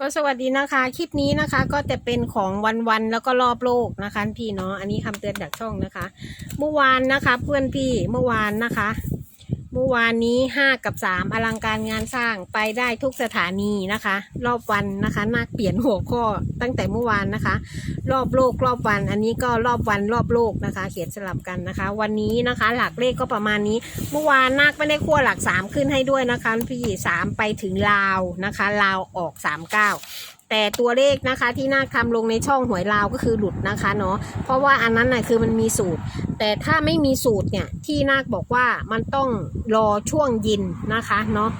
ก็สวัสดีนะคะ คลิปนี้นะคะก็จะเป็นของวันวันๆแล้วก็รอบโลกนะคะพี่เนาะอันนี้คำเตือนจากช่องนะคะ เมื่อวานนะคะ เพื่อนพี่เมื่อวานนะคะ เมื่อวานนี้ห้ากับสามอลังการงานสร้างไปได้ทุกสถานีนะคะ รอบวันนะคะนาคเปลี่ยนหัวข้อตั้งแต่เมื่อวานนะคะ รอบโลกรอบวัน อันนี้ก็รอบวันรอบโลกนะคะ เขียนสลับกันนะคะ วันนี้นะคะ หลักเลขก็ประมาณนี้ เมื่อวานนาคไม่ได้ขั้วหลักสามขึ้นให้ด้วยนะคะพี่สามไปถึงลาวนะคะ ลาวออกสามเก้า แต่ตัวเลขนะคะที่นาคทำลงในช่องหวยลาวก็คือหลุดนะคะเนาะเพราะว่าอันนั้นน่ะคือมันมีสูตร แต่ถ้าไม่มีสูตรเนี่ยที่นาคบอกว่ามันต้องรอช่วงยินนะคะเนาะ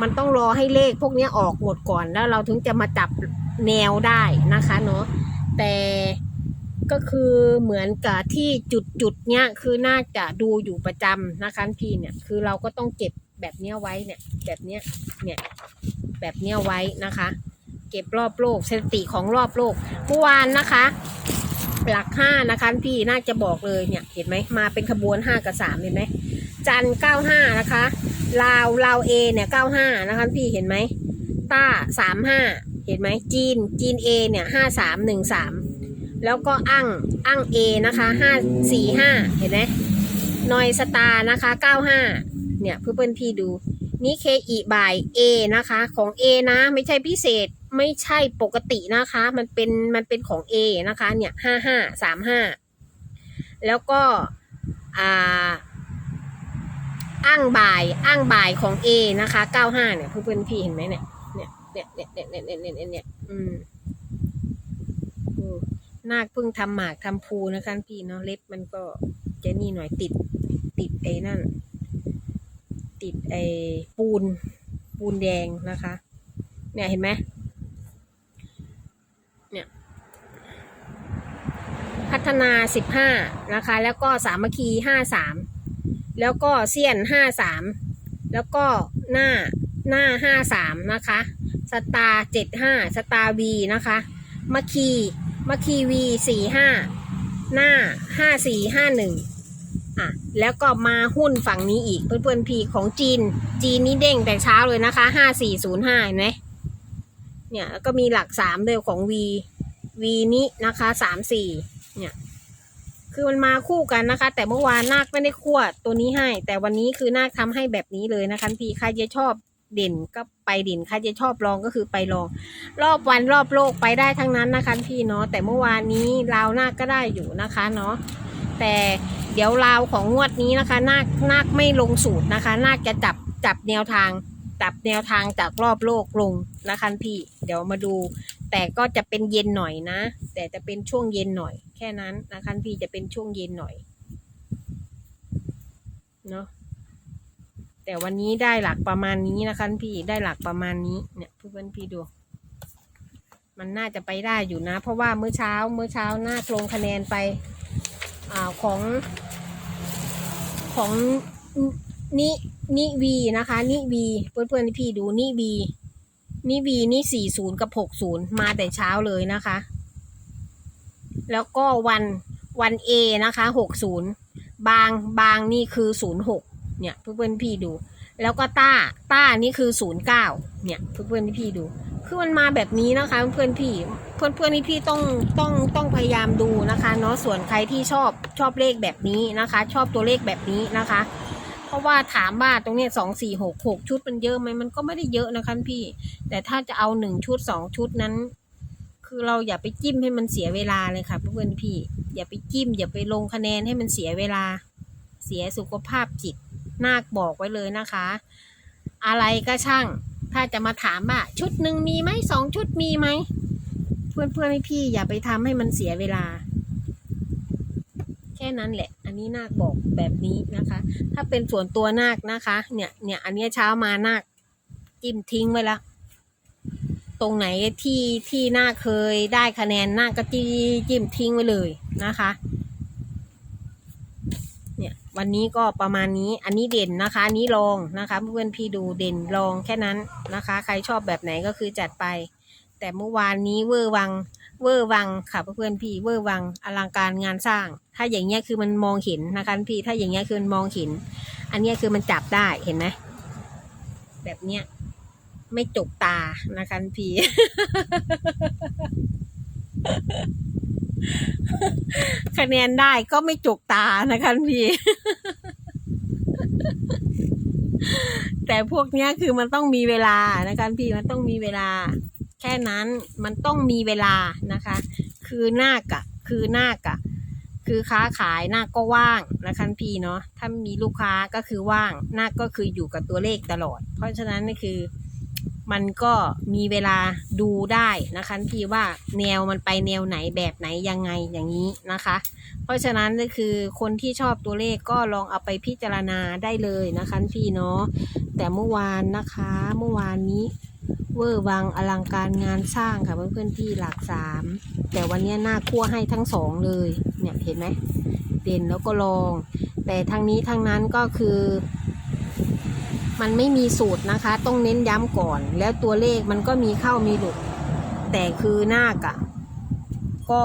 มันต้องรอให้เลขพวกนี้ออกหมดก่อนแล้วเราถึงจะมาจับแนวได้นะคะเนาะแต่ก็คือเหมือนกับที่จุดจุดๆเนี้ยคือน่าจะดูอยู่ประจำนะคะพี่เนี่ยคือเราก็ต้องเก็บแบบเนี้ยไว้เนี่ยแบบเนี้ยเนี่ยแบบเนี้ยไว้นะคะ เก็บรอบโลกสถิติของรอบโลกเมื่อวานนะคะ หลักห้านะคะพี่น่าจะบอกเลยเนี่ยเห็นไหมมาเป็นขบวนห้ากับสามเห็นไหมจันเก้าห้านะคะลาวลาวเอเนี่ยเก้าห้านะคะพี่เห็นไหมต้าสามห้าเห็นไหมจีนจีนเอเนี่ยห้าสามหนึ่งสามแล้วก็อั้งอั้งเอนะคะห้าสี่ห้าเห็นไหมนอยสตาร์นะคะเก้าห้าเนี่ยเพื่อนเพื่อนพี่ดูนี่เคอีบ่าย A นะคะ ของ A นะ ไม่ใช่พิเศษ ไม่ใช่ปกตินะคะ มันเป็นมันเป็นของ A นะคะเนี่ยห้าห้าสามห้าแล้วก็อ่าอ้างบ่ายอ้างบ่ายของ A นะคะเก้าห้าเนี่ยเพื่อนๆพี่เห็นไหมเนี่ยเนี่ยเนี่ยเนี่ยเนี่ยเนี่ยเนี่ยเนี่ยอืมอืมนาคเพิ่งทำหมากทำภูนะคะพี่เนาะเล็บมันก็จะนี่หน่อยติด ติดไอ้นั่น ติดไอ้ปูน ปูนแดงนะคะ เนี่ยเห็นไหม เนี่ยพัฒนาสิบห้านะคะ แล้วก็สามัคคีห้าสามแล้วก็เซียนห้าสามแล้วก็หน้าหน้าห้าสามนะคะสตาร์เจ็ดห้าสตาร์วีนะคะมัคคีมัคคีวีสี่ห้าหน้าห้าสี่ห้าหนึ่งอะแล้วก็มาหุ้นฝั่งนี้อีกเพื่อนๆพีของจีน จีนนี่เด้งแต่เช้าเลยนะคะห้าสี่ศูนย์ห้าเห็นไหม เนี่ยแล้วก็มีหลักสามเดียวของ V V นี้นะคะสามสี่เนี่ยคือมันมาคู่กันนะคะ แต่เมื่อวานนาคไม่ได้คั่วตัวนี้ให้ แต่วันนี้คือนาคทำให้แบบนี้เลยนะคะพี่ใครจะชอบเด่นก็ไปเด่นใครจะชอบลองก็คือไปลอง รอบวันรอบโลกไปได้ทั้งนั้นนะคะพี่เนาะแต่เมื่อวานนี้ลาวนาคก็ได้อยู่นะคะเนาะแต่เดี๋ยวราวของงวดนี้นะคะนาคนาคไม่ลงสูตรนะคะ นาคจะจับจับแนวทาง จับแนวทางจากรอบโลกลงนะคะพี่ เดี๋ยวมาดู แต่ก็จะเป็นเย็นหน่อยนะ แต่จะเป็นช่วงเย็นหน่อย แค่นั้นนะคะพี่จะเป็นช่วงเย็นหน่อยเนาะแต่วันนี้ได้หลักประมาณนี้นะคะพี่ได้หลักประมาณนี้เนี่ยเพื่อนพี่ดู มันน่าจะไปได้อยู่นะ เพราะว่าเมื่อเช้าเมื่อเช้านาลงคะแนนไปอ่าของของ นินิวีนะคะนิวีเพื่อนเพื่อนพี่ดูนิวีนิวีนี่สี่ศูนย์กับหกศูนย์มาแต่เช้าเลยนะคะ แล้วก็วันวันเอนะคะหกศูนย์บางบางนี่คือศูนย์หกเนี่ยเพื่อนเพื่อนพี่ดู แล้วก็ต้าต้านี่คือศูนย์เก้าเนี่ยเพื่อนเพื่อนพี่ดูคือมันมาแบบนี้นะคะ เพื่อนพี่เพื่อนเพื่อนๆพี่ต้องต้องต้องพยายามดูนะคะเนาะส่วนใครที่ชอบชอบเลขแบบนี้นะคะ ชอบตัวเลขแบบนี้นะคะ ราะว่าถามว่าตรงนี้สองสี่หกหกชุดมันเยอะไหมมันก็ไม่ได้เยอะนะคะพี่ แต่ถ้าจะเอาหนึ่งชุดสองชุดนั้น คือเราอย่าไปจิ้มให้มันเสียเวลาเลยค่ะเพื่อนๆพี่ อย่าไปจิ้ม อย่าไปลงคะแนนให้มันเสียเวลา เสียสุขภาพจิตนาคบอกไว้เลยนะคะ อะไรก็ช่าง ถ้าจะมาถามว่าชุดหนึ่งมีไหมสองชุดมีไหมเพื่อนเพื่อนๆพี่อย่าไปทำให้มันเสียเวลา ค่นั้นแหละ อันนี้นาคบอกแบบนี้นะคะ ถ้าเป็นส่วนตัวนาคนะคะ เนี่ยเนี่ยอันนี้เช้ามานาคจิ้มทิ้งไว้แล้วตรงไหนที่ที่นาคเคยได้คะแนนนาคก็จี้จิ้มทิ้งไว้เลยนะคะ เนี่ยวันนี้ก็ประมาณนี้อันนี้เด่นนะคะอันนี้ลองนะคะ เพื่อนพี่ดูเด่นลองแค่นั้นนะคะ ใครชอบแบบไหนก็คือจัดไป แต่เมื่อวานนี้เวอร์วัง เวอร์วังค่ะเพื่อนพี่เวอร์วังอลังการงานสร้าง ถ้าอย่างเงี้ยคือมันมองเห็นนะคะพี่ถ้าอย่างเงี้ยคือมันมองเห็น อันเนี้ยคือมันจับได้เห็นไหมแบบเนี้ยไม่จกตานะคะพี่คะแนนได้ก็ไม่จกตานะคะพี่แต่พวกเนี้ยคือมันต้องมีเวลานะคะพี่มันต้องมีเวลา ค่นั้นมันต้องมีเวลานะคะ คือหน้ากะคือหน้ากะคือค้าขายหน้าก็ว่างนะคะพี่เนาะถ้ามีลูกค้าก็คือว่างหน้าก็คืออยู่กับตัวเลขตลอด เพราะฉะนั้นนี่คือมันก็มีเวลาดูได้นะคะพี่ว่าแนวมันไปแนวไหนแบบไหนยังไงอย่างนี้นะคะ เพราะฉะนั้นก็คือคนที่ชอบตัวเลขก็ลองเอาไปพิจารณาได้เลยนะคะพี่เนาะแต่เมื่อวานนะคะเมื่อวานนี้ เวอร์วังอลังการงานสร้างค่ะเพื่อนๆพี่หลักสามแต่วันนี้หน้าคั่วให้ทั้งสองเลยเนี่ยเห็นไหมเด่นแล้วก็ลอง แต่ทั้งนี้ทั้งนั้นก็คือ มันไม่มีสูตรนะคะ ต้องเน้นย้ำก่อน แล้วตัวเลขมันก็มีเข้ามีหลุด แต่คือหน้ากะก็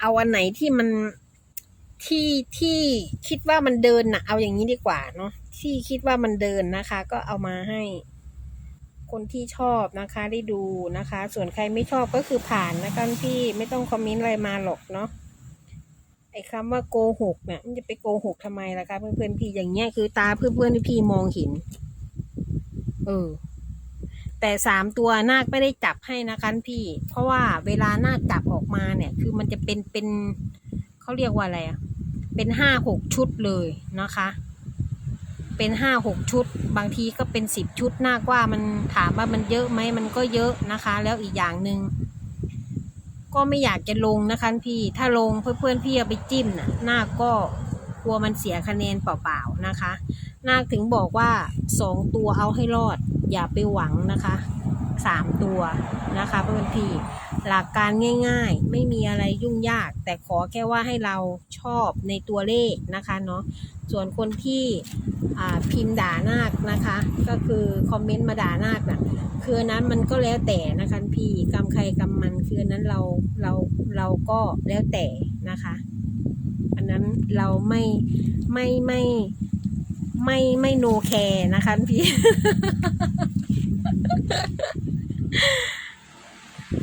เอาอันไหนที่มันที่ที่คิดว่ามันเดินนะเอาอย่างนี้ดีกว่าเนาะที่คิดว่ามันเดินนะคะ ก็เอามาให้ คนที่ชอบนะคะได้ดูนะคะ ส่วนใครไม่ชอบก็คือผ่านนะคะพี่ไม่ต้องคอมเมนต์อะไรมาหรอกเนาะไอ้คำว่าโกหกเนี่ยมันจะไปโกหกทำไมล่ะคะเพื่อนๆพี่อย่างเงี้ยคือตาเพื่อนๆที่พี่มองเห็นเออแต่สามตัวนาคไม่ได้จับให้นะคะพี่ เพราะว่าเวลานาคจับออกมาเนี่ย คือมันจะเป็นเป็นเขาเรียกว่าอะไรอะเป็นห้าหกชุดเลยนะคะ เป็นห้าหกชุด บางทีก็เป็นสิบชุดหน้าคว่ามันถามว่ามันเยอะไหมมันก็เยอะนะคะ แล้วอีกอย่างหนึ่งก็ไม่อยากจะลงนะคะพี่ ถ้าลงเพื่อนๆพี่เอาไปจิ้มน่ะ หน้าก็กลัวมันเสียคะแนนเปล่าๆนะคะ นาคถึงบอกว่าสองตัวเอาให้รอด อย่าไปหวังนะคะสามตัวนะคะเพื่อนพี่ หลักการง่ายๆ ไม่มีอะไรยุ่งยาก แต่ขอแค่ว่าให้เราชอบในตัวเลขนะคะเนาะส่วนคนที่พิมพ์ด่านาคนะคะ ก็คือคอมเมนต์มาด่านาคน่ะคือนั้นมันก็แล้วแต่นะคะพี่กรรมใครกรรมมันคือนนั้นเราเราเราก็แล้วแต่นะคะ อันนั้นเราไม่ไม่ไม่ไม่ไม่โนแคร์นะคะพี่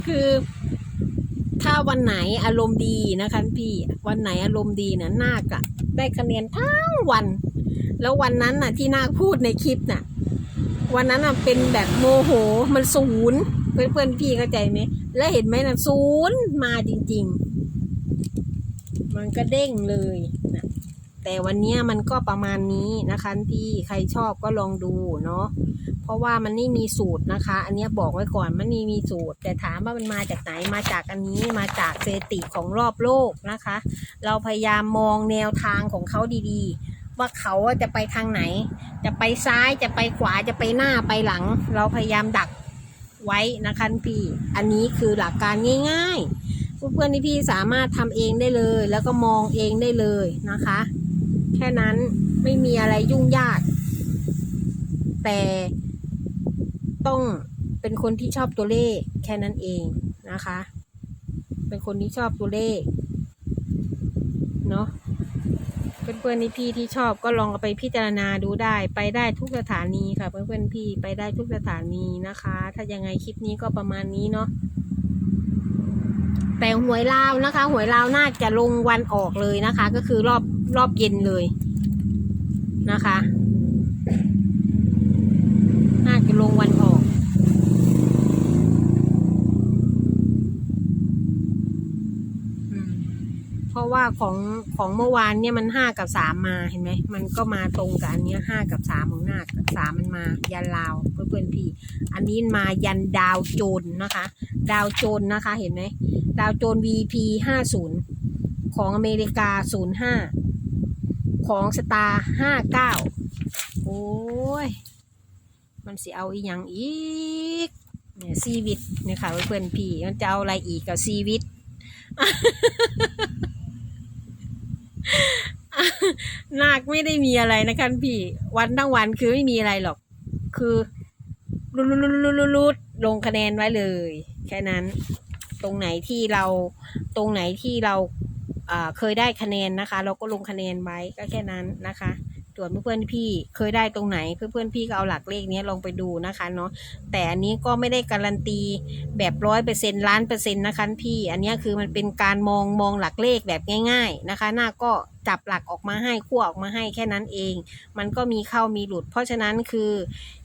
คือถ้าวันไหนอารมณ์ดีนะคะพี่ วันไหนอารมณ์ดีเนะนาคอะได้คะแนนทั้งวัน แล้ววันนั้นน่ะ ที่นาคพูดในคลิปน่ะ วันนั้นน่ะเป็นแบบโมโหมันศูนย์เพื่อนเพื่อนๆพี่เข้าใจไหมแล้วเห็นไหมนะศูนย์มาจริง ๆ มันก็เด้งเลยนะ แต่วันนี้มันก็ประมาณนี้นะคะพี่ใครชอบก็ลองดูเนาะเพราะว่ามันไม่มีสูตรนะคะ อันนี้บอกไว้ก่อนมันไม่มีสูตร แต่ถามว่ามันมาจากไหนมาจากอันนี้มาจากเศรษฐิของรอบโลกนะคะ เราพยายามมองแนวทางของเขาดีๆ ว่าเขาจะไปทางไหน จะไปซ้ายจะไปขวาจะไปหน้าไปหลัง เราพยายามดักไว้นะคะพี่ อันนี้คือหลักการง่ายๆเพื่อนๆที่พี่สามารถทำเองได้เลย แล้วก็มองเองได้เลยนะคะ แค่นั้นไม่มีอะไรยุ่งยาก แต่ต้องเป็นคนที่ชอบตัวเลขแค่นั้นเองนะคะ เป็นคนที่ชอบตัวเลข เนาะเพื่อนๆนี่พี่ที่ชอบก็ลองเอาไปพิจารณาดูได้ ไปได้ทุกสถานีค่ะ เพื่อนๆพี่ไปได้ทุกสถานีนะคะ ถ้ายังไงคลิปนี้ก็ประมาณนี้เนาะแต่หวยลาวนะคะ หวยลาวน่าจะลงวันออกเลยนะคะ ก็คือรอบ รอบเย็นเลยนะคะ น่าจะลงวันออกเพราะว่าของของเมื่อวานเนี่ยมันห้ากับสามมาเห็นไหม มันก็มาตรงกับอันเนี้ยห้ากับสามของหน้ากับสามมันมา ยันลาวเพื่อนเพื่อนๆพี่ อันนี้มายันดาวโจนนะคะ ดาวโจนนะคะเห็นไหม ดาวโจน VP ห้าศูนย์ของอเมริกาศูนย์ห้า ของสตาร์ห้าเก้าโอ้ย มันสิเอาอีหยังอีกเนี่ยซีวิตเนี่ยค่ะเพื่อนพี่ มันจะเอาอะไรอีกกับซีวิตนาคไม่ได้มีอะไรนะคะพี่ วันทั้งวันคือไม่มีอะไรหรอก คือรุดรุดรุดรุดลงคะแนนไว้เลย แค่นั้น ตรงไหนที่เราตรงไหนที่เรา เคยได้คะแนนนะคะ เราก็ลงคะแนนไว้ก็แค่นั้นนะคะ ส่วนเพื่อนๆพี่เคยได้ตรงไหน เพื่อนๆพี่ก็เอาหลักเลขนี้ลองไปดูนะคะเนาะแต่อันนี้ก็ไม่ได้การันตีแบบร้อยเปอร์เซ็นต์ล้านเปอร์เซ็นต์นะคะพี่ อันนี้คือมันเป็นการมองมองหลักเลขแบบง่าย ๆนะคะ หน้าก็จับหลักออกมาให้ขั้วออกมาให้แค่นั้นเอง มันก็มีเข้ามีหลุด เพราะฉะนั้นคือ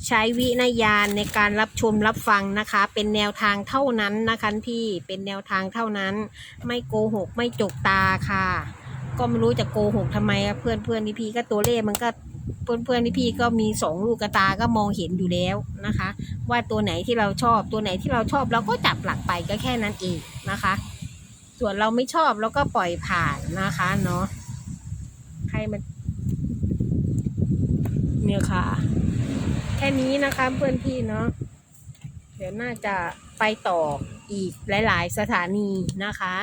ใช้วินญาณในการรับชมรับฟังนะคะ เป็นแนวทางเท่านั้นนะคะพี่เป็นแนวทางเท่านั้น ไม่โกหกไม่จกตาค่ะ ก็ไม่รู้จะโกหกทำไมเพื่อนเพื่อนที่พี่ก็ตัวเลขมันก็เพื่อนเพื่อนที่พี่ก็มีสองลูกตาก็มองเห็นอยู่แล้วนะคะ ว่าตัวไหนที่เราชอบตัวไหนที่เราชอบเราก็จับหลักไปก็แค่นั้นเองนะคะ ส่วนเราไม่ชอบเราก็ปล่อยผ่านนะคะเนาะให้มันเนี่ยค่ะ แค่นี้นะคะเพื่อนพี่เนาะเดี๋ยวน่าจะไปต่ออีกหลาย ๆ สถานีนะคะ